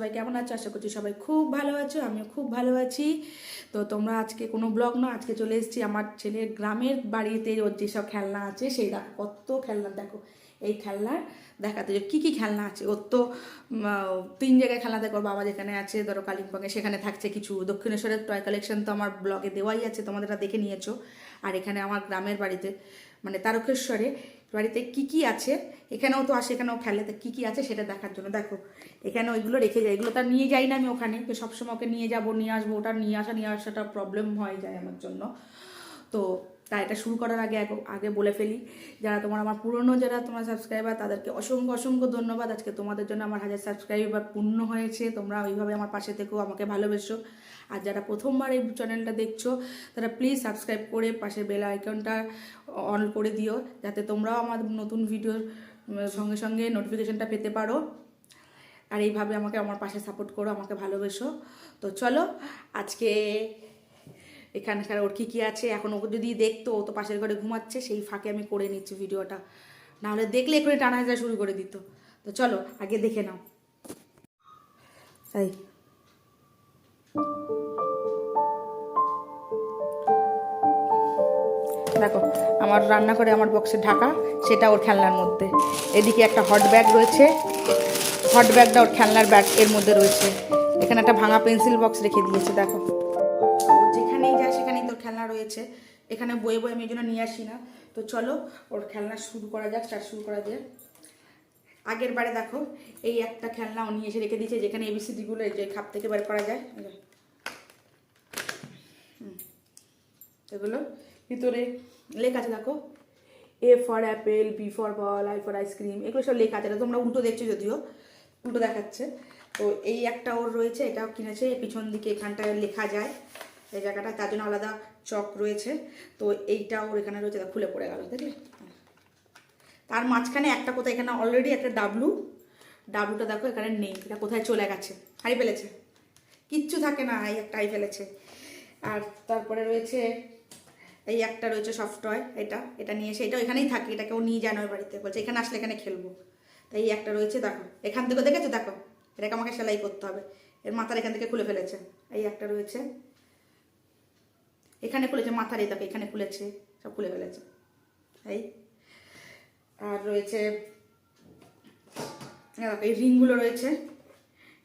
সবাই কেমন আছো? আশা করছি সবাই খুব ভালো আছো, আমিও খুব ভালো আছি। তো তোমরা আজকে কোনো ব্লগ না আজকে চলে এসেছি আমার ছেলের গ্রামের বাড়িতে ওর যেসব খেলনা আছে, সেই কত খেলনা দেখো। এই খেলনার দেখাতে যে কী কী খেলনা আছে। ওর তো তিন জায়গায় খেলনা দেখো বাবা যেখানে আছে, ধরো কালিম্পংয়ে সেখানে থাকছে কিছু। দক্ষিণেশ্বরের টয় কালেকশন তো আমার ব্লগে দেওয়াই আছে তোমাদের দেখে নিয়েছো। আর এখানে আমার গ্রামের বাড়িতে মানে তারকেশ্বরে বাড়িতে কি কি আছে, এখানেও তো আসে, এখানেও খেলে তো কী কী আছে সেটা দেখার জন্য। দেখো, এখানে ওইগুলো রেখে যায়, এগুলো তার নিয়ে যাই না আমি ওখানে। তো সবসময় ওকে নিয়ে যাব, নিয়ে আসব, ওটা নিয়ে আসা, নিয়ে আসাটা প্রবলেম হয়ে যায় আমার জন্য। তো তাই এটা শুরু করার আগে আগে- আগে বলে ফেলি, যারা তোমার আমার পুরনো, যারা তোমার সাবস্ক্রাইবার তাদেরকে অসংখ্য অসংখ্য ধন্যবাদ। আজকে তোমাদের জন্য আমার হাজার সাবস্ক্রাইবার পূর্ণ হয়েছে। তোমরা ওইভাবে আমার পাশে থেকেও আমাকে ভালোবেসো। আর যারা প্রথমবার এই চ্যানেলটা দেখছ, তারা প্লিজ সাবস্ক্রাইব করে পাশে বেল আইকনটা অন করে দিও, যাতে তোমরাও আমার নতুন ভিডিওর সঙ্গে সঙ্গে নোটিফিকেশানটা পেতে পারো। আর এইভাবে আমাকে আমার পাশে সাপোর্ট করো, আমাকে ভালোবেসো। তো চলো, আজকে এখানকার ওর কী কী আছে? এখন ওকে যদি দেখতো, ও তো পাশের ঘরে ঘুমাচ্ছে, সেই ফাঁকে আমি করে নিচ্ছি ভিডিওটা। নাহলে দেখলে এক্ষুনি টানা হেঁচড়া শুরু করে দিত। তো চলো, আগে দেখে নাও। তাই দেখো, আমার রান্না করে আমার বক্সে ঢাকা, সেটা ওর খেলনার মধ্যে। এদিকে একটা হট ব্যাগ রয়েছে। হট ব্যাগটা ওর খেলনার ব্যাগ এর মধ্যে রয়েছে। এখানে একটা ভাঙা পেন্সিল বক্স রেখে দিয়েছে, দেখো। খেলনা রয়েছে। এখানে বয়ে বয়ে আমি জন্য নিয়ে আসি না। তো চলো, ওর খেলনা শুরু করা যাক স্টার্ট শুরু করা যাক আগের বারে দেখো, এই একটা খেলনা ও নিয়ে এসে রেখে দিয়েছে, যেখানে এবিসিডিগুলো এই যে খাপ থেকে বের করা যায়। এগুলো ভিতরে লেখা আছে, দেখো। A for apple B for ball I for ice cream এগুলো সব লেখা আছে। তোমরা উল্টো দেখছ যদিও, উল্টো দেখাচ্ছে। তো এই একটা ওর রয়েছে, এটাও কিনেছে, পিছন দিকে এখানটায় লেখা যায়। এই জায়গাটা, তার জন্য আলাদা চক রয়েছে। তো এইটা ওর এখানে রয়েছে খুলে পড়ে গেল দেখলে তার মাঝখানে একটা কোথায়, এখানে অলরেডি একটা ডাবলু ডাবলুটা দেখো, এখানে নেই, এটা কোথায় চলে গেছে। হারিয়ে ফেলেছে। কিচ্ছু থাকে না, এই একটা হারিয়ে ফেলেছে। আর তারপরে রয়েছে, এই একটা রয়েছে সফটওয়্যার এটা এটা নিয়ে এসে এটা এখানেই থাকে এটা কেউ নিয়ে যায় না ওই বাড়িতে। বলছে, এখানে আসলে এখানে খেলব। তাই এই একটা রয়েছে, দেখো। এখান থেকে দেখেছ? দেখো। এটাকে আমাকে সেলাই করতে হবে। এর মাথার এখান থেকে খুলে ফেলেছে। এই একটা রয়েছে। এখানে খুলেছে, মাথার এই দেখো, এখানে খুলেছে, সব খুলে ফেলেছে। এই, আর রয়েছে, এই রিংগুলো রয়েছে।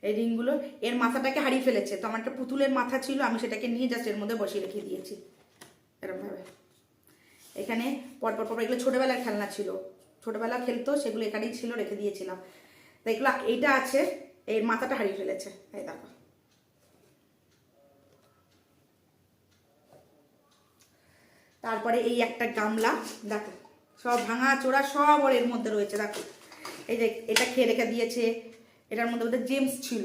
এই রিংগুলো, এর মাথাটাকে হারিয়ে ফেলেছে। তো আমার একটা পুতুলের মাথা ছিল, আমি সেটাকে নিয়ে জাস্ট এর মধ্যে বসিয়ে রেখে দিয়েছি এরকমভাবে এখানে পরপর পর এগুলো ছোটোবেলার খেলনা ছিল। ছোটোবেলা খেলতো সেগুলো এখানেই ছিল, রেখে দিয়েছিলাম। তো এগুলো, এইটা আছে, এর মাথাটা হারিয়ে ফেলেছে। এই দেখো তারপরে এই একটা গামলা, দেখো, সব ভাঙা চোরা সব ওর এর মধ্যে রয়েছে, দেখো। এই যে এটা খেয়ে রেখে দিয়েছে, এটার মধ্যে বোধহয় জেমস ছিল,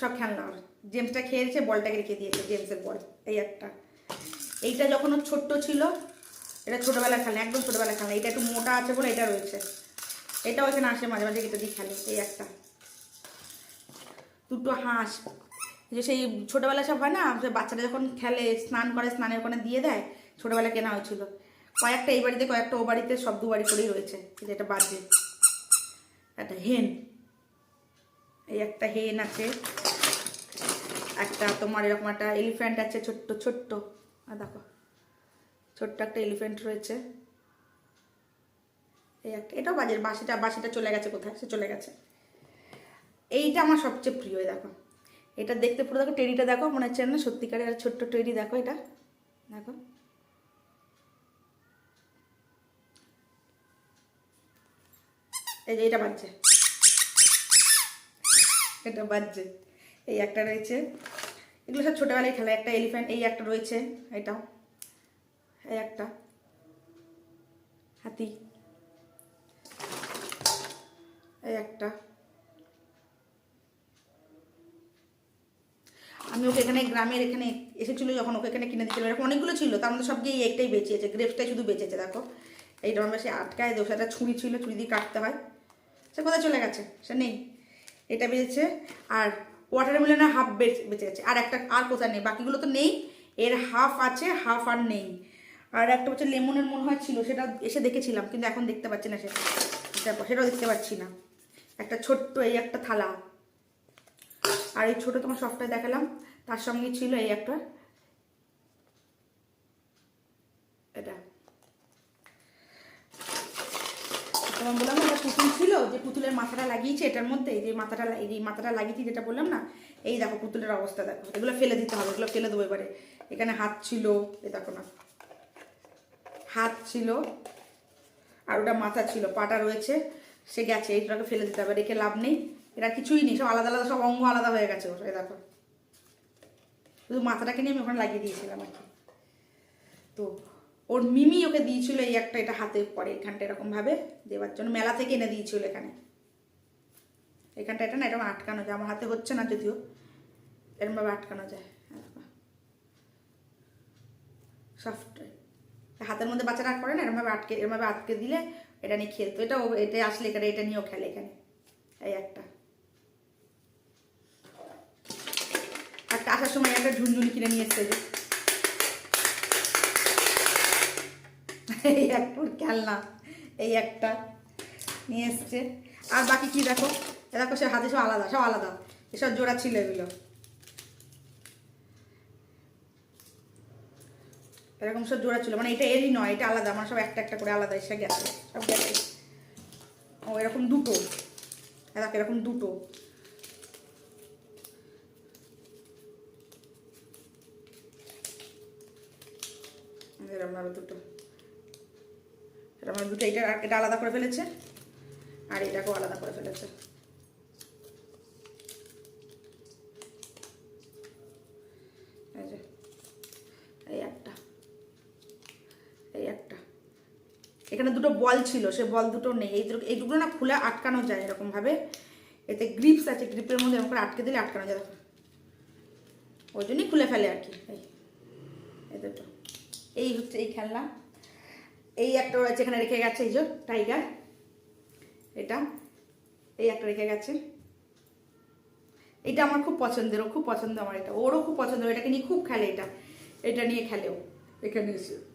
সব খেলনা ওর। জেমসটা খেয়েছে বলটাকে রেখে দিয়েছে জেমসের বল, এই একটা। এইটা যখন ও ছোট্ট ছিল, এটা ছোটোবেলা খেলে একদম ছোটোবেলা খেলে এটা একটু মোটা আছে বলে এটা রয়েছে। এটাও এখানে আসে মাঝে মাঝে এটা দিয়ে খেলে, এই একটা। দুটো হাঁস যে সেই ছোটোবেলা সব হয় না বাচ্চারা যখন খেলে, স্নান করে, স্নানের ওখানে দিয়ে দেয় ছোটোবেলা কেনা হয়েছিল। কয়েকটা এই বাড়িতে, কয়েকটা ও বাড়িতে, সব দু বাড়ি করেই রয়েছে। যে এটা বাজে একটা হেন। এই একটা হেন আছে। একটা তোমার এরকম একটা এলিফ্যান্ট আছে, ছোট্ট ছোট্ট। আর দেখো, ছোট্ট একটা এলিফ্যান্ট রয়েছে। এই একটা, এটাও বাজের বাসিটা বাসিটা চলে গেছে কোথায়? সে চলে গেছে। এইটা আমার সবচেয়ে প্রিয় দেখো। এটা দেখতে পুরো দেখো টেরিটা দেখো, মনে হচ্ছে না সত্যিকারের ছোট্ট টেরি দেখো এটা। দেখো। এই এটা বাজছে। এটা বাজছে। এই একটা রয়েছে। এগুলো সব ছোটোবেলায় খেলা। একটা এলিফ্যান্ট এই একটা রয়েছে। এটাও। এই একটা। হাতি। এই একটা। আমি ওকে এখানে গ্রামের এখানে এসেছিল যখন ওকে এখানে কিনে দিচ্ছিল এরকম অনেকগুলো ছিল। তার মধ্যে সব গিয়ে একটাই বেঁচেছে গ্রেপসটাই শুধু বেঁচেছে, দেখো। এই ডরমে সে আটকায়। দোষাটা ছুরি ছিল। ছুরি দিয়ে কাটতে হয়। সে কোথায় চলে গেছে? সে নেই। এটা বেঁচেছে আর ওয়াটারমেলনের হাফ বেঁচে গেছে। আর একটা, আর কোথায় নেই? বাকিগুলো তো নেই। এর হাফ আছে হাফ আর নেই। আর একটা হচ্ছে লেমনের মনে হয় ছিল, সেটা এসে দেখেছিলাম, কিন্তু এখন দেখতে পাচ্ছি না সেটা সেটাও দেখতে পাচ্ছি না। একটা ছোট্ট এই একটা থালা। আর এই ছোটো তোমার সফটটা দেখালাম। তার সঙ্গে ছিল এই একটা এটা তোমার বললাম না একটা পুতুল ছিল যে পুতুলের মাথাটা লাগিয়েছে এটার মধ্যে এই যে মাথাটা এই যে মাথাটা লাগিয়েছি যেটা বললাম না? এই দেখো পুতুলের অবস্থা দেখো। এগুলো ফেলে দিতে হবে, এগুলো ফেলে দেবো এবারে। এখানে হাত ছিল, এ দেখো না। হাত ছিল আর ওটা মাথা ছিল, পাটা রয়েছে, সে গেছে এইটাকে ফেলে দিতে হবে, রেখে লাভ নেই। এরা কিছুই নেই, সব আলাদা আলাদা, সব অঙ্গ আলাদা হয়ে গেছে ওর এই দেখো। শুধু মাথাটাকে নিয়ে আমি ওখানে লাগিয়ে দিয়েছিলাম আর কি। তো ওর মিমি ওকে দিয়েছিল এই একটা, এটা হাতে পরে এখানটা এরকমভাবে, দেওয়ার জন্য, মেলা থেকে এনে দিয়েছিল এখানে। এখানটা এটা না, এরকম আটকানো যায়। আমার হাতে হচ্ছে না যদিও। এরকমভাবে আটকানো যায়। সফট হাতের মধ্যে বাচ্চারা করে না? এরমভাবে আটকে এরমভাবে আটকে দিলে এটা নিয়ে খেলতো। এটা এটা আসলে এখানে, এটা নিয়েও খেলে এখানে। এই একটা। একটা আসার সময় একটা ঝুনঝুনি কিনে নিয়ে এসছে এই একটা খেলনা। এই একটা নিয়ে এসছে। আর বাকি কি দেখো? এ দেখো, সে হাতে সব আলাদা সব আলাদা। এসব জোড়া ছিল এগুলো। এরকম সব জোড়া ছিল। মানে এটা এরই নয়, এটা আলাদা। আমার সব একটা একটা করে আলাদা, এসে গেছে। সব গেছে। ও, এরকম দুটো। দেখ, এরকম দুটো। দুটো। দুটো। এটা এটা আলাদা করে ফেলেছে। আর এটাকেও আলাদা করে ফেলেছে এই যে এই একটা এই একটা এখানে দুটো বল ছিল, সে বল দুটো নেই। এই এই দুটো না খুলে আটকানো যায় এরকমভাবে। এতে গ্রিপস আছে গ্রিপের মধ্যে এরকম করে আটকে দিলে আটকানো যায়। ওই জন্যই খুলে ফেলে আর কি। এই দুটো। এই হচ্ছে এই খেলনা। এই একটা রয়েছে এখানে রেখে গেছে, এই যে টাইগার। এটা। এই একটা রেখে গেছে। এটা আমার খুব পছন্দের ও খুব পছন্দ আমার এটা। ওরও খুব পছন্দ। এটাকে নিয়ে খুব খেলে এটা। এটা নিয়ে খেলেও। এখানে এসে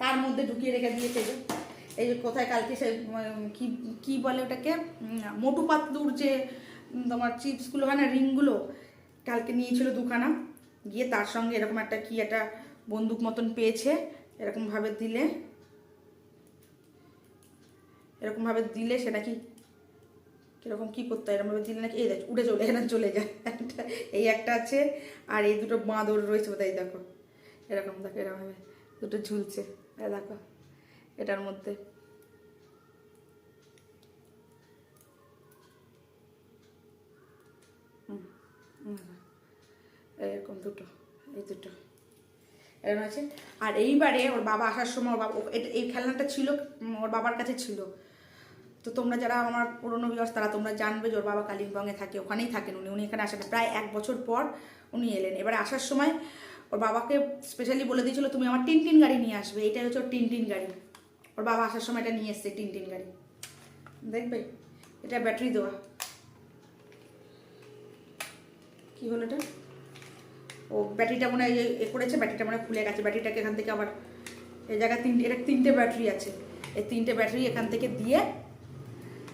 তার মধ্যে ঢুকিয়ে রেখে দিয়েছে এই যে কোথায় কালকে সে কি কি বলে ওটাকে? মোটু পাতলুর যে তোমার চিপসগুলো হয় না, রিংগুলো, কালকে নিয়েছিল দুখানা। গিয়ে তার সঙ্গে এরকম একটা কি একটা বন্দুক মতন পেয়েছে, এরকমভাবে দিলে। এরকমভাবে দিলে সেটা কি কীরকম কি করতে হয় এরকমভাবে দিলে নাকি, এই দেখ, উড়ে চলে, এখানে চলে যায়। এই একটা আছে, আর এই দুটো বাঁদর রয়েছে বোধহয় দেখো। এরকম দেখো, এরকমভাবে। দুটো ঝুলছে। দেখো, এটার মধ্যে। এরকম দুটো, এই দুটো। এরকম আছে? আর এইবারে ওর বাবা আসার সময় ওর বাবা এই খেলনাটা ছিল ওর বাবার কাছে ছিল। তো তোমরা যারা আমার পুরনো বিবাস তারা তোমরা জানবে যে ওর বাবা কালিম্পংয়ে থাকে, ওখানেই থাকেন উনি। উনি এখানে আসেন। প্রায় এক বছর পর উনি এলেন। এবারে আসার সময় ওর বাবাকে স্পেশালি বলে দিয়েছিল, তুমি আমার টিন টিন গাড়ি নিয়ে আসবে। এটাই হচ্ছে ওর টিন টিন গাড়ি। ওর বাবা আসার সময় এটা নিয়ে এসছে টিন টিন গাড়ি। দেখবে? এটা ব্যাটারি দেওয়া। কি হলো এটা? ও ব্যাটারিটা মনে হয় এ- করেছে ব্যাটারিটা মনে খুলে গেছে। ব্যাটারিটাকে এখান থেকে আবার এই জায়গায় তিনটে, এটা তিনটে ব্যাটারি আছে। এই তিনটে ব্যাটারি এখান থেকে দিয়ে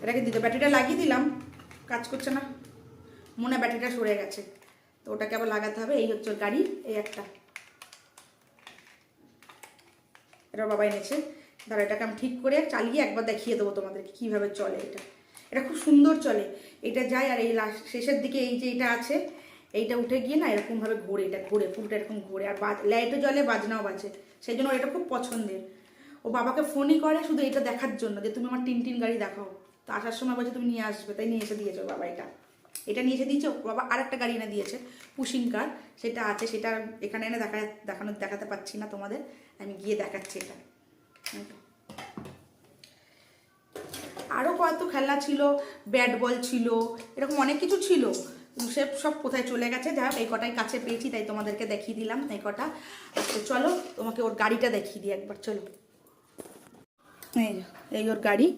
এটাকে দিতে। ব্যাটারিটা লাগিয়ে দিলাম, কাজ করছে না। মনে ব্যাটারিটা সরে গেছে। তো ওটাকে আবার লাগাতে হবে, এই হচ্ছে গাড়ি, এই একটা। এটা বাবা এনেছে। দাঁড়া এটাকে আমি ঠিক করে চালিয়ে একবার দেখিয়ে দেবো তোমাদেরকে কীভাবে চলে এটা। এটা খুব সুন্দর চলে। এটা যায় আর এই লাস্ট শেষের দিকে এই যে এটা আছে, এইটা উঠে গিয়ে না এরকমভাবে ঘোরে, এটা ঘোরে ফুলটা এরকম ঘোরে। আর বাজ, লাইটও জলে বাজনাও বাজে। সেই জন্য এটা খুব পছন্দের। ও বাবাকে ফোনই করে শুধু এটা দেখার জন্য যে, তুমি আমার টিন টিন গাড়ি দেখাও। তো আসার সময় বলছে, তুমি নিয়ে আসবে। তাই নিয়ে এসে দিয়েছ বাবা এটা। এটা নিয়ে এসে দিয়েছ বাবা আরেকটা গাড়ি এনে দিয়েছে, পুশিং কার, সেটা আছে, সেটা এখানে এনে দেখা দেখানো দেখাতে পাচ্ছি না তোমাদের, আমি গিয়ে দেখাচ্ছি এটা। আরও কত খেলা ছিল, ব্যাট বল ছিল, এরকম অনেক কিছু ছিল সে সব কোথায় চলে গেছে, যা এই কটাই কাছে পেয়েছি, তাই তোমাদেরকে দেখিয়ে দিলাম, এই কটা। আচ্ছা চলো, তোমাকে ওর গাড়িটা দেখিয়ে দিই একবার, চলো। এই এই ওর গাড়ি,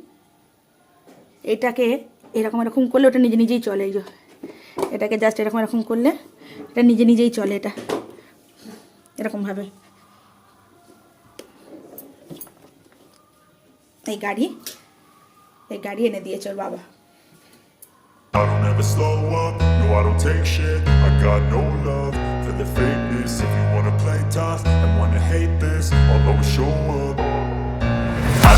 এটাকে এরকম এরকম করলে ওটা নিজে নিজেই চলে এই এটাকে জাস্ট এরকম এরকম করলে এটা নিজে নিজেই চলে এটা এরকমভাবে এই গাড়ি এই গাড়ি এনে দিয়েছে ওর বাবা I don't ever slow up, no I don't take shit I got no love for the fakeness If you wanna play tough and wanna hate this I'll always show up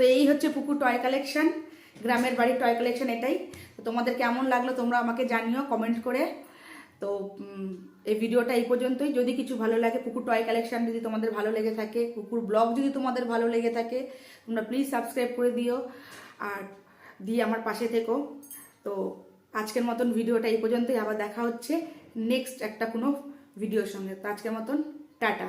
তো এই হচ্ছে পুকুর টয় কালেকশন গ্রামের বাড়ির toy collection এটাই। তো তোমাদের কেমন লাগল তোমরা আমাকে জানিও কমেন্ট করে। তো এই ভিডিওটা এই পর্যন্তই। যদি কিছু ভালো লাগে, পুকুর টয় কালেকশন যদি তোমাদের ভালো লেগে থাকে, পুকুর ব্লগ যদি তোমাদের ভালো লেগে থাকে, তোমরা প্লিজ সাবস্ক্রাইব করে দিও আর দিয়ে আমার পাশে থেকো। তো, আজকের মতন ভিডিওটা এই পর্যন্তই। আবার দেখা হচ্ছে নেক্সট একটা কোনো ভিডিওর সঙ্গে। তো আজকের মতন, টাটা।